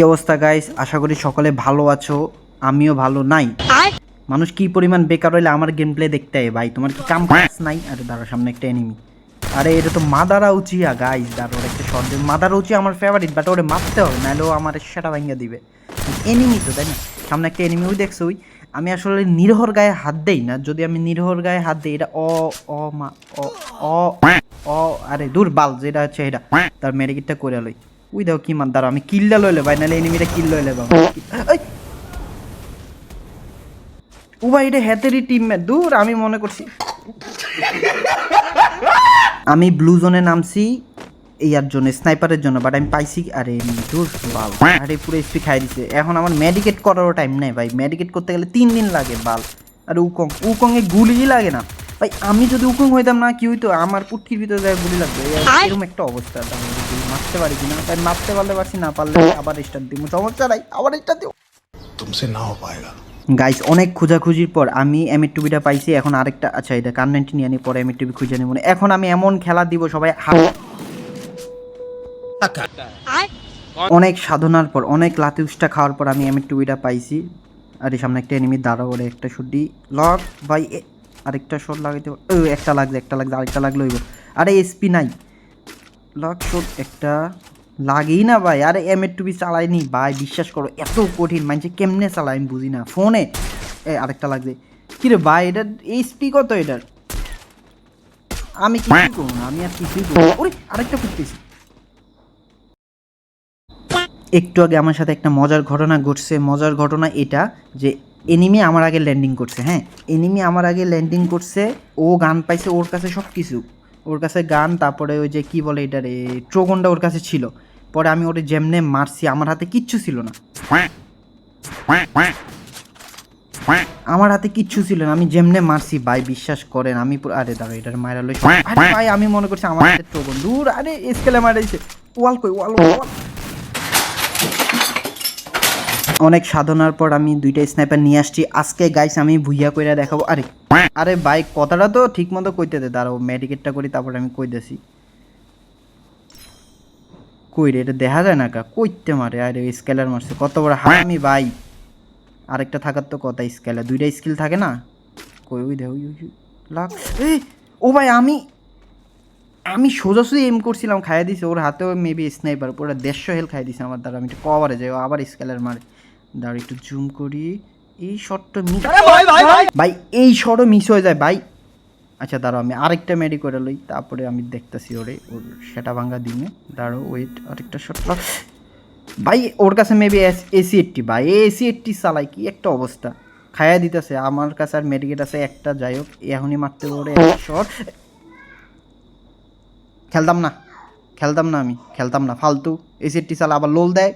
কি অবস্থা গাইস আশা করি সকলে ভালো আছো আমিও ভালো নাই। মানুষ কি পরিমাণ বেকার হইলে আমার গেম প্লে দেখতে হয় ভাই? তোমার কি কাম কাজ নাই? আরে দাঁড়া সামনে একটা এনিমি আরে এটা তো মাদারা উচিয়া গাইস দাঁড়া ওর একটা শর্ট মাদারা উচিয়া আমার ফেভারিট বাট ওরে মারতে হবে নাহলে ও আমার সেটা ভাঙিয়ে দিবে। এনিমি তো তাই না? সামনে একটা এনিমি ওই দেখছ ওই? আমি আসলে নিরহর গায়ে হাত দেই না। যদি আমি নিরহর গায়ে হাত দিই এটা অ অ মা অ অ অ আরে দূর বাল যেটা হচ্ছে এটা। তার মেডিকেটটা করে লই। উই দাও কি মান দাঁড়া আমি কিল্লা লইলে ভাই নাহলে এনিমিটা কিল লইলে বাবা ও ভাই, এটা হ্যাতেরই টিম দূর, আমি মনে করছি। আমি ব্লু জোনে নামছি, ইয়ার জন্য স্নাইপারের জন্য বাট আমি পাইছি আরে দূর, বাল। আরে, পুরো স্পি খাই দিছে। এখন আমার মেডিকেট করারও টাইম নেই ভাই। মেডিকেট করতে গেলে তিন দিন লাগে, বাল। আর, উকং উকং এ গুলি লাগে না। ভাই আমি যদি উকুং হইতাম না কি হইতো? আমার পুটকির ভিতরে যায় গুলি লাগবে। এরকম একটা অবস্থা আমি মারতে পারি কিনা? তাই মারতে পারলে পারছি না পারলে আবার স্টার্ট দিব। সমস্যা আবার স্টার দিব। তুমসে না হো পায়েগা গাইস অনেক খোঁজাখুঁজির পর আমি এম টুবিটা পাইছি এখন আরেকটা আচ্ছা এটা কান্নেন্টি নিয়ে আনি পরে এম টুবি খুঁজে নেব। এখন আমি এমন খেলা দিব সবাই অনেক সাধনার পর অনেক লাতি উষ্টা খাওয়ার পর আমি এম টুবিটা পাইছি। আরে সামনে একটা এনিমি দাঁড়াবো একটা শুটি লক ভাই আরেকটা শট লাগাইতে ও, একটা লাগছে একটা লাগছে আরেকটা লাগলে হইব। আরে এসপি নাই। লক শট একটা লাগেই না ভাই। আরে এম এর টুবি চালাইনি। ভাই, বিশ্বাস করো, এত কঠিন মানছে কেমনে চালাই আমি বুঝি না। ফোনে। এ, আরেকটা লাগছে কিরে ভাই, এটা এইচপি কত এটার? আমি কিছুই করব না, আমি আর কিছুই করব। ওরে, আরেকটা করতেছি একটু আগে আমার সাথে একটা মজার ঘটনা ঘটছে। মজার ঘটনা এটা যে এনিমি আমার আগে ল্যান্ডিং করছে হ্যাঁ? এনিমি আমার আগে ল্যান্ডিং করছে, ও গান পাইছে ওর কাছে সব কিছু ওর কাছে গান, তারপরে ওই যে কি বলে এটা রে ট্রোগনটা ওর কাছে ছিল। পরে আমি ওরে যেমনে মারছি, আমার হাতে কিচ্ছু ছিল না। আমার হাতে কিচ্ছু ছিল না, আমি যেমনে মারছি, ভাই বিশ্বাস করেন, আমি আরে দাঁড়ো এটার মায়ের ভাই, আমি মনে করছি আমার হাতে ট্রোগন দূর, আরে স্কেলে মারাইছে। ওয়াল কই ওয়াল ওয়াল। অনেক সাধনার পর আমি দুইটা স্নাইপার নিয়ে আসছি। আজকে গাইস আমি ভুইয়া কইরা দেখাবো। আরে আরে ভাই, কথাটা তো ঠিক মতো কইতে দে। দাঁড়াও মেডিকেটটা করি, তারপর আমি কইতেছি। কই রে এটা দেখা যায় না কা? কইতে মারে, আরে স্কেলার মারছে। কত বড় হারামি ভাই। আরেকটা থাকার তো কথা স্কেলার দুইটা স্কিল থাকে না? কই, ওই দে ও ভাই, আমি আমি সোজাসুজি এম করছিলাম, খাইয়ে দিছে। ওর হাতেও মেবি স্নাইপার পুরো দেড়শো হেল খাইয়ে দিছে আমার দ্বারা। আমি একটু কভারে যাই আবার স্কেলার মারে। দাঁড়া একটু জুম করি। এই শটটা মিস ভাই এই শটও মিস হয়ে যায় ভাই। আচ্ছা দাঁড়াও আমি আরেকটা মেডি করে লই তারপরে আমি দেখতেছি ওরে ওর সেটা ভাঙ্গা দিনে। দাঁড়াও ওয়েট আরেকটা শট ভাই ওর কাছে মেবি এসি এইটটি ভাই এসি এইটটি চালাই কি একটা অবস্থা। খাইয়া দিতেছে আমার কাছে আর মেডিকেট আছে একটা যাই হোক এখনই মারতে ওরে শট খেলতাম না খেলতাম না আমি খেলতাম না ফালতু। এসির টি চালা আবার লোল দেয়।